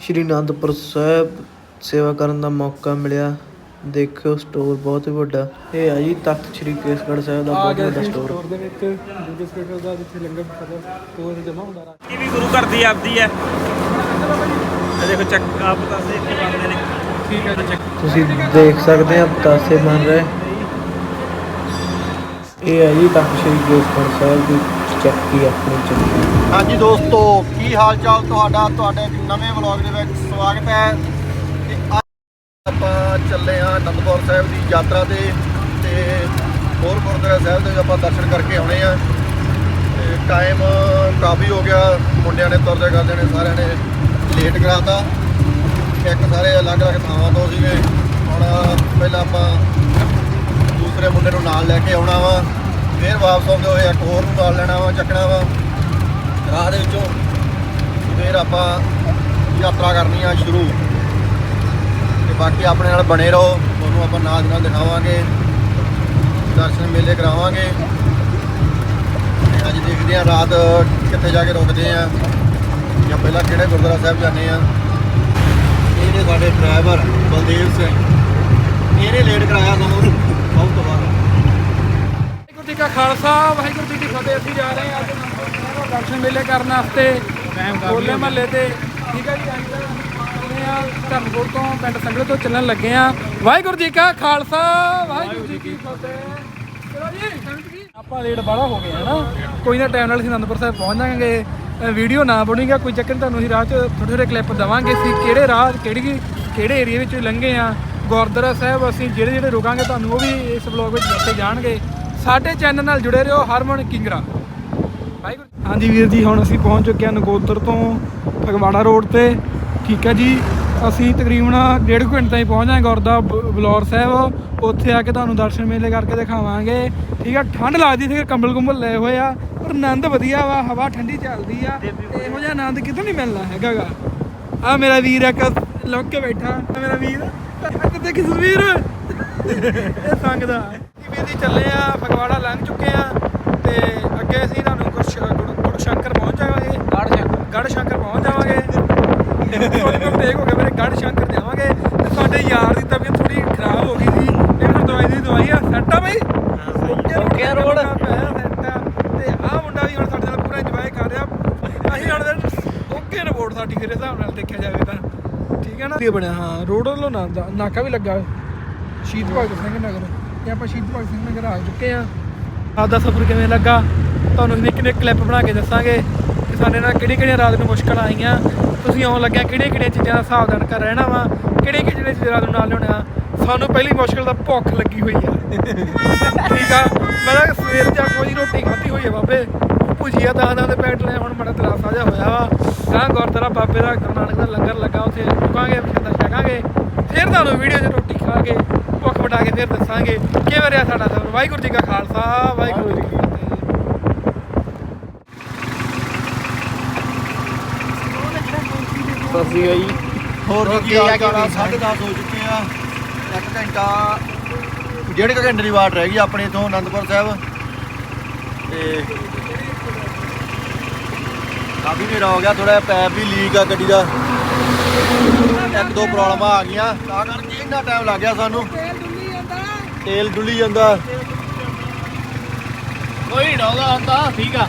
ਸ਼੍ਰੀ ਅਨੰਦਪੁਰ ਸਾਹਿਬ ਸੇਵਾ ਕਰਨ ਦਾ ਮੌਕਾ ਮਿਲਿਆ। ਦੇਖਿਓ ਸਟੋਰ ਬਹੁਤ ਹੀ ਵੱਡਾ। ਇਹ ਆ ਜੀ ਤਖਤ ਸ਼੍ਰੀ ਕੇਸਗੜ੍ਹ ਸਾਹਿਬ ਦਾ ਬਹੁਤ ਵੱਡਾ ਸਟੋਰ ਸਟੋਰ ਦੇ ਵਿੱਚ। ਦੂਜੇ ਸਪੀਕਰ ਦਾ ਜਿੱਥੇ ਲੰਗਰ ਪ੍ਰਸ਼ਾਦਾ ਸਟੋਰ ਜਮਾ ਹੁੰਦਾ। ਰਹਾ ਇਹ ਵੀ ਗੁਰੂ ਘਰ ਦੀ ਆਪਦੀ ਹੈ। ਇਹ ਦੇਖੋ ਚੱਕ ਆਪ ਤਾਂ ਸੇ ਇੱਥੇ ਬਣਦੇ ਨੇ। ਠੀਕ ਹੈ ਜੀ। ਚੱਕ ਤੁਸੀਂ ਦੇਖ ਸਕਦੇ ਆ ਪਤਾਸੇ ਬਣ ਰਹੇ। ਇਹ ਆ ਜੀ ਤਖਤ ਸ਼੍ਰੀ ਕੇਸਗੜ੍ਹ ਸਾਹਿਬ ਦੀ ਚੱਕੀ ਆਪਣੀ ਚੱਕੀ ਹਾਂਜੀ ਦੋਸਤੋ, ਕੀ ਹਾਲ ਚਾਲ ਤੁਹਾਡਾ? ਤੁਹਾਡੇ ਇੱਕ ਨਵੇਂ ਵਲੌਗ ਦੇ ਵਿੱਚ ਸਵਾਗਤ ਹੈ। ਤੇ ਅੱਜ ਆਪਾਂ ਚੱਲੇ ਹਾਂ ਅਨੰਦਪੁਰ ਸਾਹਿਬ ਦੀ ਯਾਤਰਾ ਤੇ ਤੇ ਹੋਰ ਗੁਰਦੁਆਰਾ ਸਾਹਿਬ ਦੇ ਆਪਾਂ ਦਰਸ਼ਨ ਕਰਕੇ ਆਉਣੇ ਆ ਤੇ ਟਾਈਮ ਕਾਫੀ ਹੋ ਗਿਆ, ਮੁੰਡਿਆਂ ਨੇ ਤੁਰਦੇ ਕਰਦੇ ਨੇ, ਸਾਰਿਆਂ ਨੇ ਲੇਟ ਕਰਾਤਾ। ਇੱਕ ਸਾਰੇ ਅਲੱਗ-ਅਲੱਗ ਥਾਵਾਂ ਤੋਂ ਸੀਗੇ। ਹੁਣ ਪਹਿਲਾਂ ਆਪਾਂ ਦੂਸਰੇ ਮੁੰਡੇ ਨੂੰ ਨਾਲ ਲੈ ਕੇ ਆਉਣਾ ਵਾ। ਫਿਰ ਵਾਪਸ ਆਉਂਦੇ ਹੋਏ ਇੱਕ ਹੋਰ ਨੂੰ ਨਾਲ ਲੈਣਾ ਵਾ, ਚੱਕਣਾ ਵਾ। ਰਾਹ ਦੇ ਵਿੱਚੋਂ ਫਿਰ ਆਪਾਂ ਯਾਤਰਾ ਕਰਨੀ ਆ ਸ਼ੁਰੂ। ਤੇ ਬਾਕੀ ਆਪਣੇ ਨਾਲ ਬਣੇ ਰਹੋ, ਤੁਹਾਨੂੰ ਆਪਾਂ ਨਾਲ ਦੀ ਨਾਲ ਦਿਖਾਵਾਂਗੇ, ਦਰਸ਼ਨ ਮੇਲੇ ਕਰਾਵਾਂਗੇ। ਤੇ ਅੱਜ ਦੇਖਦੇ ਆ ਰਾਤ ਕਿੱਥੇ ਜਾ ਕੇ ਰੁਕਦੇ ਆ, ਜਾਂ ਪਹਿਲਾਂ ਕਿਹੜੇ ਗੁਰਦੁਆਰਾ ਸਾਹਿਬ ਜਾਂਦੇ ਆ। ਇਹ ਨੇ ਸਾਡੇ ਡਰਾਈਵਰ ਬਲਦੇਵ ਸਿੰਘ ਇਹਨੇ ਲੇਟ ਕਰਾਇਆ ਸਾਨੂੰ ਬਹੁਤ ਤੋਂ ਬਾਅਦ ਵਾਹਿਗੁਰੂ ਜੀ ਕਾ ਖਾਲਸਾ ਵਾਹਿਗੁਰੂ ਜੀ ਕੀ ਫਤਿਹ। ਅਸੀਂ ਜਾ ਰਹੇ ਹਾਂ ਅੱਜ ਦਾ ਦਰਸ਼ਨ ਮੇਲੇ ਕਰਨ ਵਾਸਤੇ ਹੋਲੇ ਮਹੱਲੇ ਤੇ। ਠੀਕ ਹੈ ਜੀ ਅੱਜ ਆਏ ਆ ਧਰਮਪੁਰ ਤੋਂ ਪਿੰਡ ਸੰਗਲੇ ਤੋਂ ਚੱਲਣ ਲੱਗੇ ਆ ਵਾਹਿਗੁਰੂ ਜੀ ਕਾ ਖਾਲਸਾ ਵਾਹਿਗੁਰੂ ਜੀ ਕੀ ਫਤਿਹ। ਚਲੋ ਜੀ ਸੰਗਤ ਜੀ ਆਪਾਂ ਲੇਟ ਬਾਹਲਾ ਹੋ ਗਏ ਹਨਾ? ਕੋਈ ਨਾ ਟਾਈਮ ਨਾਲ ਅਸੀਂ ਅਨੰਦਪੁਰ ਸਾਹਿਬ ਪਹੁੰਚ ਜਾਵਾਂਗੇ। ਵੀਡੀਓ ਨਾ ਬਣੇਗਾ ਕੋਈ ਚੱਕਰ ਨੀ, ਤੁਹਾਨੂੰ ਅਸੀਂ ਰਾਹ 'ਚ ਥੋੜੇ ਥੋੜੇ ਕਲਿੱਪ ਦਵਾਂਗੇ। ਅਸੀਂ ਕਿਹੜੇ ਰਾਹ ਕਿਹੜੀ ਕਿਹੜੇ ਏਰੀਆ ਵਿੱਚ ਲੰਘੇ ਆ ਗੁਰਦੁਆਰਾ ਸਾਹਿਬ ਅਸੀਂ ਜਿਹੜੇ ਜਿਹੜੇ ਰੁਕਾਂਗੇ ਤੁਹਾਨੂੰ ਉਹ ਵੀ ਇਸ ਵਲੌਗ ਵਿੱਚ ਦੱਸੇ ਜਾਣਗੇ। ਸਾਡੇ ਚੈਨਲ ਨਾਲ ਜੁੜੇ ਰਹੋ ਹਰਮਨ ਕਿੰਗਰਾ। ਵਾਹਿਗੁਰੂ ਹਾਂਜੀ ਵੀਰ ਜੀ ਹੁਣ ਅਸੀਂ ਪਹੁੰਚ ਚੁੱਕੇ ਹਾਂ ਨਗੋਦਰ ਤੋਂ ਫਗਵਾੜਾ ਰੋਡ ਤੇ। ਠੀਕ ਹੈ ਜੀ ਅਸੀਂ ਤਕਰੀਬਨ ਡੇਢ ਕੁ ਘੰਟੇ ਤਾਈਂ ਪਹੁੰਚ ਜਾਵਾਂਗੇ ਗੁਰਦਾ ਬਲੌਰ ਸਾਹਿਬ। ਉੱਥੇ ਆ ਕੇ ਤੁਹਾਨੂੰ ਦਰਸ਼ਨ ਮੇਲੇ ਕਰਕੇ ਦਿਖਾਵਾਂਗੇ। ਠੀਕ ਹੈ ਠੰਡ ਲੱਗਦੀ ਸੀ ਕੰਬਲ ਕੁੰਬਲ ਲਏ ਹੋਏ ਆ ਪਰ ਆਨੰਦ ਵਧੀਆ ਵਾ ਹਵਾ ਠੰਡੀ ਚੱਲਦੀ ਆ। ਇਹੋ ਜਿਹਾ ਆਨੰਦ ਕਿਤੋਂ ਨਹੀਂ ਮਿਲਣਾ ਹੈਗਾਗਾ। ਆ ਮੇਰਾ ਵੀਰ ਇੱਕ ਲੁੱਕ ਕੇ ਬੈਠਾ। ਮੇਰਾ ਵੀਰ। ਕਿੱਥੇ ਕਿਸ ਵੀਰ। ਇਹ ਸੰਗ ਦਾ ਚੱਲੇ ਆ ਫਗਵਾੜਾ ਲੰਘ ਚੁੱਕੇ ਆ ਤੇ ਅੱਗੇ ਅਸੀਂ ਤੁਹਾਨੂੰ ਕੁਛ ਗੁਰੂ ਸ਼ੰਕਰ ਪਹੁੰਚ ਜਾਵਾਂਗੇ। ਗੜ ਸ਼ੰਕਰ ਗੜ ਸ਼ੰਕਰ ਪਹੁੰਚ ਜਾਵਾਂਗੇ। ਥੋੜੀ ਬਹੁਤ ਟੇਕ ਹੋ ਗਿਆ ਮੇਰੇ ਗੜ ਸ਼ੰਕਰ ਜਾਵਾਂਗੇ ਤੇ ਸਾਡੇ ਯਾਰ ਦੀ ਤਬੀਅਤ ਥੋੜੀ ਖਰਾਬ ਹੋ ਗਈ ਸੀ। ਇਹ ਹੁਣ ਦਵਾਈ ਦੀ ਦਵਾਈ ਆ ਸੈੱਟ ਆ ਬਈ। Okay road. ਤੇ ਆਹ ਮੁੰਡਾ ਵੀ ਹੁਣ ਸਾਡੇ ਨਾਲ ਪੂਰਾ ਇੰਜੋਏ ਕਰ ਰਿਹਾ। ਅਸੀਂ ਹੁਣ ਓਕੇ ਰਿਪੋਰਟ ਸਾਡੀ ਫਿਰ ਹਿਸਾਬ ਨਾਲ ਦੇਖਿਆ ਜਾਵੇ ਤਾਂ। ਠੀਕ ਹੈ ਨਾ? ਇਹ ਬਣਿਆ ਹਾਂ। ਰੋਡ ਵੱਲੋਂ ਨਾ ਨਾਕਾ ਵੀ ਲੱਗਾ। ਸ਼ਹੀਦ ਭਗਤ ਸਿੰਘ ਨਗਰ। ਤੇ ਆਪਾਂ ਸ਼ਹੀਦ ਭਗਤ ਸਿੰਘ ਨਗਰ ਆ ਚੁੱਕੇ ਆ ਆਪ ਦਾ ਸਫ਼ਰ ਕਿਵੇਂ ਲੱਗਾ? ਤੁਹਾਨੂੰ ਨਿੱਕ ਨਿੱਕ ਕਲਿੱਪ ਬਣਾ ਕੇ ਦੱਸਾਂਗੇ ਕਿ ਸਾਡੇ ਨਾਲ ਕਿਹੜੀ ਕਿਹੜੀਆਂ ਰਾਤ ਨੂੰ ਮੁਸ਼ਕਲ ਆਈਆਂ। ਤੁਸੀਂ ਆਉਣ ਲੱਗਿਆ ਕਿਹੜੀਆਂ ਕਿਹੜੀਆਂ ਚੀਜ਼ਾਂ ਦਾ ਸਾਵਧਾਨ ਕਰ ਰਹਿਣਾ ਵਾ? ਕਿਹੜੇ ਕਿਹੜੇ ਚੀਜ਼ਾਂ ਰਾਤ ਨੂੰ ਨਾਲ ਲਿਆਉਣਾ ਸਾਨੂੰ ਪਹਿਲੀ ਮੁਸ਼ਕਲ ਦਾ ਭੁੱਖ ਲੱਗੀ ਹੋਈ ਆ। ਠੀਕ ਆ? ਮੈਂ ਤਾਂ ਸਵੇਰ ਦੀ 8 ਵਜੇ ਰੋਟੀ ਖਾਧੀ ਹੋਈ ਆ ਬਾਬੇ। ਭੁਜੀਆ ਦਾ ਨਾਂ ਦੇ ਪੈਕਟ ਲਿਆ ਹੁਣ ਬੜਾ ਤਰਾਸਾ ਜਿਹਾ ਹੋਇਆ ਵਾ। ਕਾਂ ਗੁਰਦੁਆਰਾ ਬਾਬੇ ਦਾ ਗੁਰੂ ਨਾਨਕ ਦਾ ਲੰਗਰ ਲੱਗਾ ਉੱਥੇ। ਰੁਕਾਂਗੇ ਪ੍ਰਸ਼ਾਦਾ ਛਕਾਂਗੇ ਫਿਰ ਤੁਹਾਨੂੰ ਵੀਡੀਓ 'ਚ ਰੋਟੀ ਖਾ ਕੇ ਭੁੱਖ ਵਟਾ ਕੇ ਫਿਰ ਦੱਸਾਂਗੇ ਕਿਵੇਂ ਰਿਹਾ ਸਾਡਾ ਸਫ਼ਰ? ਵਾਹਿਗੁਰੂ ਜੀ ਕਾ ਖਾਲਸਾ ਵਾਹਿਗੁਰੂ ਜੀ ਕੀ ਫਤਿਹ। ਸਸੀ ਗਈ ਹੋਰ ਜੀ ਕੀ ਹਾਲ ਚਾਲ ਆ? 10:30 ਹੋ ਚੁੱਕੇ ਆ। ਇੱਕ ਘੰਟਾ ਡੇਢ ਕੁ ਘੰਟੇ ਦੀ ਵਾਟ ਰਹਿ ਗਈ ਆਪਣੇ ਤੋਂ ਅਨੰਦਪੁਰ ਸਾਹਿਬ। ਤੇ ਕਾਫੀ ਹਨੇਰਾ ਹੋ ਗਿਆ ਥੋੜਾ ਪੈਪ ਵੀ ਲੀਕ ਆ ਗੱਡੀ ਦਾ। ਇੱਕ ਦੋ ਪ੍ਰੋਬਲਮਾਂ ਆ ਗਈਆਂ। ਤਾਂ ਕਰਕੇ ਇੰਨਾ ਟਾਈਮ ਲੱਗ ਗਿਆ ਸਾਨੂੰ। ਤੇਲ ਡੁੱਲੀ ਜਾਂਦਾ। ਕੋਈ ਡੋਗਾ ਹੁੰਦਾ ਠੀਕ ਆ।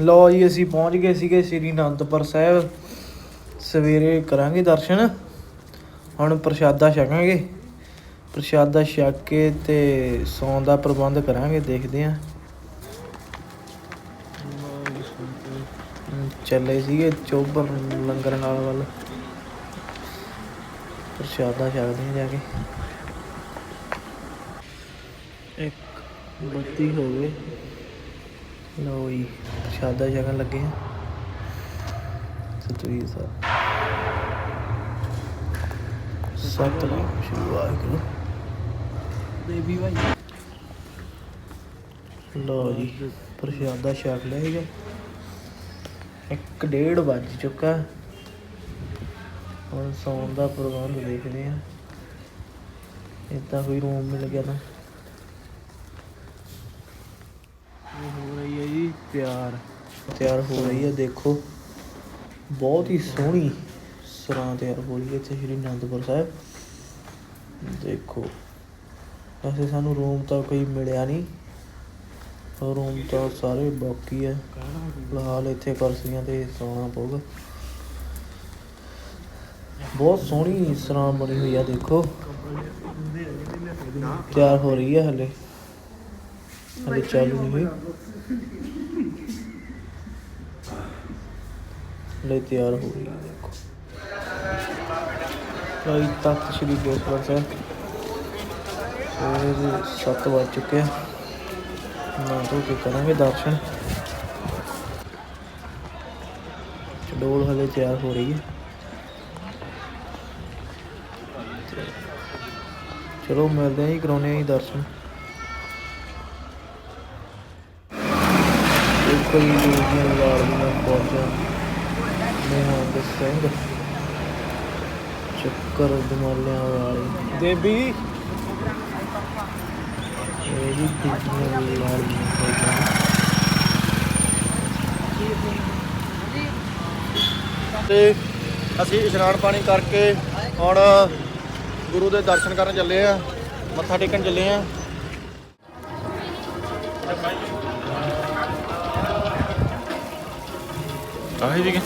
ਲੋ ਜੀ, ਅਸੀਂ ਪਹੁੰਚ ਗਏ ਸੀਗੇ ਸ੍ਰੀ ਅਨੰਦਪੁਰ ਸਾਹਿਬ। ਸਵੇਰੇ ਕਰਾਂਗੇ ਦਰਸ਼ਨ। ਹੁਣ ਪ੍ਰਸ਼ਾਦਾ ਛਕਾਂਗੇ। ਪ੍ਰਸ਼ਾਦਾ ਛਕ ਕੇ ਤੇ ਸੌਣ ਦਾ ਪ੍ਰਬੰਧ ਕਰਾਂਗੇ, ਦੇਖਦੇ ਆਂ। ਚੱਲੇ ਸੀਗੇ ਚੋਬਰ ਲੰਗਰ ਹਾਲ ਵੱਲ। ਪ੍ਰਸ਼ਾਦਾ ਛਕਦੇ ਆਂ ਜਾ ਕੇ। ਇੱਕ ਬੱਤੀ ਹੋ ਗਏ ਲਓ ਜੀ ਪ੍ਰਸ਼ਾਦਾ ਛਕਣ ਲੱਗੇ ਆ। ਸਤਵੀਰ ਸਾਹਿਬ ਸਤਨਾਮ ਸ਼੍ਰੀ ਵਾਹਿਗੁਰੂ। ਬੇਬੀ ਭਾਈ। ਲਓ ਜੀ ਪ੍ਰਸ਼ਾਦਾ ਛਕ ਲਿਆ ਹੈਗਾ ਇੱਕ ਡੇਢ ਵੱਜ ਚੁੱਕਾ। ਹੁਣ ਸੌਣ ਦਾ ਪ੍ਰਬੰਧ ਦੇਖਦੇ ਆ ਇੱਦਾਂ ਕੋਈ ਰੂਮ ਮਿਲ ਗਿਆ ਤਾਂ। ਇਹ ਹੋ ਰਹੀ ਹੈ ਜੀ ਪਿਆਰ। ਤਿਆਰ ਹੋ ਰਹੀ ਹੈ, ਦੇਖੋ। ਬਹੁਤ ਹੀ ਸੋਹਣੀ ਸਰਾਂ ਤਿਆਰ ਹੋ ਰਹੀ ਹੈ ਇੱਥੇ ਸ਼੍ਰੀ ਅਨੰਦਪੁਰ ਸਾਹਿਬ। ਦੇਖੋ। ਵੈਸੇ ਸਾਨੂੰ ਰੂਮ ਤਾਂ ਕੋਈ ਮਿਲਿਆ ਨਹੀਂ। ਰੂਮ ਤਾਂ ਸਾਰੇ ਬਾਕੀ ਹੈ ਫਿਲਹਾਲ ਇੱਥੇ ਕੁਰਸੀਆਂ ਤੇ ਸੌਣਾ ਪਊਗਾ ਬਹੁਤ ਸੋਹਣੀ ਸਰਾਂ ਬਣੀ ਹੋਈ ਆ, ਦੇਖੋ। ਤਿਆਰ ਹੋ ਰਹੀ ਹੈ ਹਲੇ। ਹਲੇ ਚਾਲੂ ਨਹੀਂ ਹੋਈ। ਹਲੇ ਤਿਆਰ ਹੋ ਰਹੀ ਹੈ ਦੇਖੋ। ਭਾਈ ਤਖਤ ਸ੍ਰੀ ਕੇਸਗੜ੍ਹ ਸਾਹਿਬ। ਸਵੇਰੇ ਸੱਤ ਵੱਜ ਚੁੱਕੇ ਆ। ਨਾ ਧੋ ਕੇ ਕਰਾਂਗੇ ਦਰਸ਼ਨ। ਚਡੋਲ ਹਲੇ ਤਿਆਰ ਹੋ ਰਹੀ ਹੈ। ਚਲੋ ਮਿਲਦੇ ਆਂ ਜੀ ਕਰਾਉਣੇ ਆਂ ਦਰਸ਼ਨ। ਦੇਖੋ ਜੀ ਜਿਹੜੀਆਂ ਲਾੜੀਆਂ ਫੌਜਾਂ ਨਿਹੰਗ ਸਿੰਘ। ਚੱਕਰ ਦਮਾਲਿਆਂ ਵਾਲੇ। ਦੇਬੀ ਇਹ ਵੀ ਦੂਜੀਆਂ ਲਾੜੀਆਂ ਤੇ ਅਸੀਂ ਇਸ਼ਨਾਨ ਪਾਣੀ ਕਰਕੇ ਹੁਣ ਗੁਰੂ ਦੇ ਦਰਸ਼ਨ ਕਰਨ ਚੱਲੇ ਆ, ਮੱਥਾ ਟੇਕਣ ਚੱਲੇ ਆ। ਆਹੀ ਜੀ।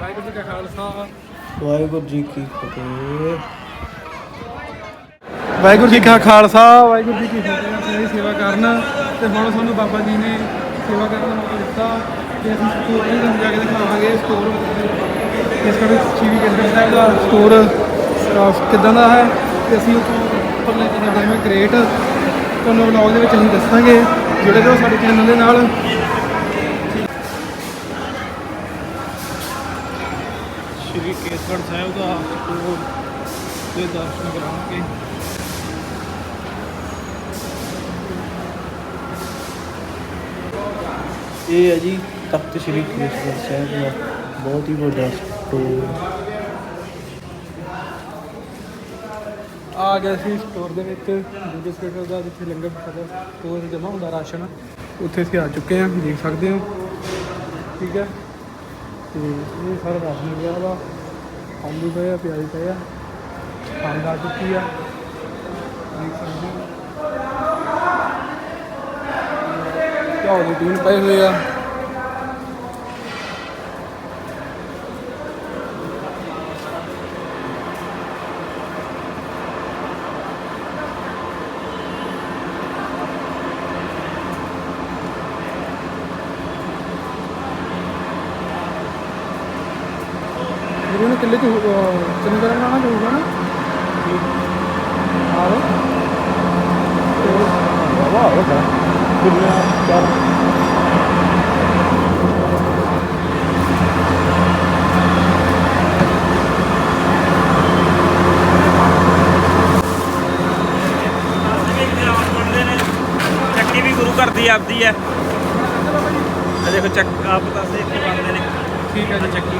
ਵਾਹਿਗੁਰੂ ਜੀ ਕਾ ਖਾਲਸਾ। ਵਾਹਿਗੁਰੂ ਜੀ ਕੀ ਫਤਿਹ। ਵਾਹਿਗੁਰੂ ਜੀ ਕਾ ਖਾਲਸਾ ਵਾਹਿਗੁਰੂ ਜੀ ਕੀ ਫਤਿਹ। ਇਹ ਸੇਵਾ ਕਰਨ ਤੇ ਹੁਣ ਸਾਨੂੰ ਬਾਬਾ ਜੀ ਨੇ ਸੇਵਾ ਕਰਨ ਦਾ ਮੌਕਾ ਦਿੱਤਾ ਤੇ ਅਸੀਂ ਸਟੋਰ ਤੇ ਤੁਹਾਨੂੰ ਜਾ ਕੇ ਦਿਖਾਵਾਂਗੇ ਸਟੋਰ ਇਸ ਕਰਕੇ ਸ਼੍ਰੀ ਕੇਸਗੜ੍ਹ ਸਾਹਿਬ ਦਾ ਸਟੋਰ ਕਿੱਦਾਂ ਦਾ ਹੈ ਤੇ ਅਸੀਂ ਉੱਪਰ ਲੈ ਕੇ ਹਾਂ ਕ੍ਰੇਟ ਤੁਹਾਨੂੰ ਵਲੌਗ ਦੇ ਵਿੱਚ ਅਸੀਂ ਦੱਸਾਂਗੇ। ਜੁੜੇ ਰਹੋ ਸਾਡੇ ਚੈਨਲ ਦੇ ਨਾਲ ਸ਼੍ਰੀ ਕੇਸਗੜ੍ਹ ਸਾਹਿਬ ਦਾ ਸਟੋਰ ਦੇ ਦਰਸ਼ਨ ਕਰਾਂਗੇ ਇਹ ਹੈ ਜੀ ਤਖਤ ਸ਼੍ਰੀ ਕੇਸਗੜ੍ਹ ਸਾਹਿਬ ਦਾ ਬਹੁਤ ਹੀ ਵੱਡਾ ਸਟੋਰ ਆ ਗਿਆ ਸੀ ਸਟੋਰ ਦੇ ਵਿੱਚ ਦੂਜੇ ਸਟੇਟਰ ਦਾ ਜਿੱਥੇ ਲੰਗਰ ਪ੍ਰਸ਼ਾਦਾ ਸਟੋਰ ਜਮ੍ਹਾਂ ਹੁੰਦਾ ਰਾਸ਼ਨ ਉੱਥੇ ਅਸੀਂ ਆ ਚੁੱਕੇ ਹਾਂ ਦੇਖ ਸਕਦੇ ਹੋ। ਠੀਕ ਹੈ। ਤੇ ਇਹ ਸਾਰਾ ਰਾਸ਼ਨ ਮਿਲਿਆ ਵਾ। ਆਲੂ ਪਏ ਆ ਪਿਆਜ਼ ਪਏ ਆ। ਖੰਡ ਆ ਚੁੱਕੀ ਆ। ਦੇਖ ਸਕਦੇ ਹੋ ਘਿਓ ਦੇ ਟੀਨ ਪਏ ਹੋਏ ਆ। ਕਿੱਲੇ ਚ ਚੰਨੀ ਕਰਾਂ ਬਣਾਉਣਾ ਚਾਹੂਗਾ ਨਾ। ਆਹ ਵਾਹ ਵਾਹ ਵਾਹ ਕਿੰਨਾ ਚਾਰ ਚੱਕੀ ਵੀ ਗੁਰੂ ਘਰ ਦੀ ਆਪਦੀ ਹੈ। ਇਹ ਦੇਖੋ ਚੱਕ ਆਪ ਦੱਸੇ ਇੱਥੇ ਬਣਦੇ ਨੇ। ਠੀਕ ਹੈ ਜੀ। ਚੱਕੀ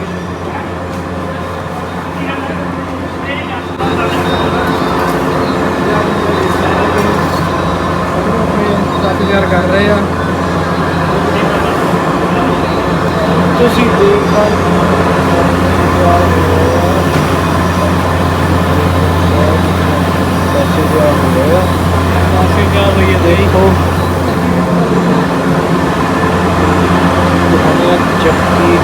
ਇੰਤਜ਼ਾਰ ਕਰ ਰਹੇ ਆ। ਤੁਸੀਂ ਦੇਖ ਸਕਦੇ ਹੈ ਦੇਖੋ ਦੁਕਾਨਾਂ ਚੱਕੀ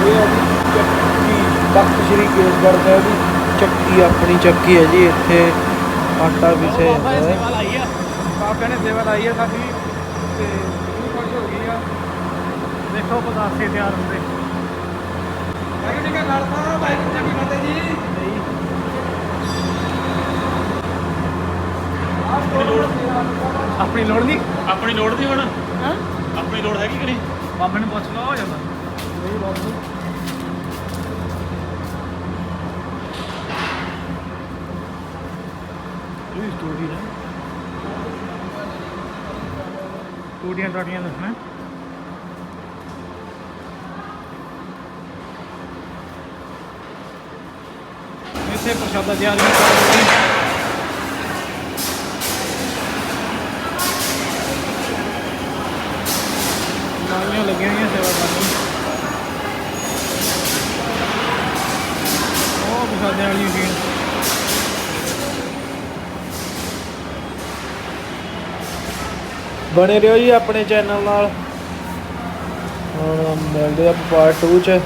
ਇਹ ਹੈ ਜੀ ਚੱਕੀ ਤਖਤ ਸ੍ਰੀ ਕੇਸਗੜ੍ਹ ਸਾਹਿਬ ਦੀ ਚੱਕੀ ਆਪਣੀ ਚੱਕੀ ਹੈ ਜੀ ਇੱਥੇ ਆਟਾ ਪਿਸੇ ਹੈ। ਲਾਈ ਆ। ਬਾਬਿਆਂ ਨੇ ਸੇਵਾ ਲਾਈ ਆ ਸਾਡੀ ਤੇ ਖੁਸ਼ ਹੋ ਗਈ ਆ। ਦੇਖੋ ਪਤਾਸੇ ਤਿਆਰ ਹੁੰਦੇ। ਵਾਹਿਗੁਰੂ ਜੀ ਕਾ ਖਾਲਸਾ ਵਾਹਿਗੁਰੂ ਜੀ ਕੀ ਫਤਿਹ ਜੀ। ਆਪਣੀ ਲੋੜ ਨਹੀਂ। ਆਪਣੀ ਲੋੜ ਨਹੀਂ? ਹੁਣ। ਹਾਂ? ਆਪਣੀ ਲੋੜ ਹੈਗੀ ਕਿ ਨਹੀਂ? ਬਾਬੇ ਨੂੰ ਪੁੱਛ ਲਓ ਹੋ ਜਾਂਦਾ ਇਹ ਸਟੋਰੀ ਹੈ ਟੂਟੀਆਂ ਟਾਟੀਆਂ ਦੱਸਣਾ ਇੱਥੇ ਪ੍ਰਸ਼ਾਦਾ ਤਿਆਰ ਨਹੀਂ ਕਰ ਰਹੇ ਨਾਲੀਆਂ ਲੱਗੀਆਂ ਹੋਈਆਂ ਸੇਵਾ ਕਰਨ ਉਹ ਪ੍ਰਸ਼ਾਦਿਆਂ ਵਾਲੀ ਮਸ਼ੀਨ ਬਣੇ ਰਹੋ ਜੀ ਆਪਣੇ ਚੈਨਲ ਨਾਲ। ਹੁਣ ਮਿਲਦੇ ਆ ਪਾਰਟ 2 ਚ।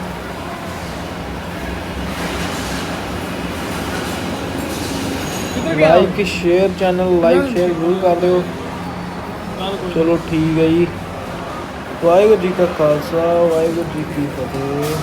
Like share channel like share ਜ਼ਰੂਰ ਕਰ ਦਿਓ। ਚਲੋ ਠੀਕ ਹੈ ਜੀ। ਵਾਹਿਗੁਰੂ ਜੀ ਕਾ ਖਾਲਸਾ ਵਾਹਿਗੁਰੂ ਜੀ ਕੀ ਫਤਿਹ।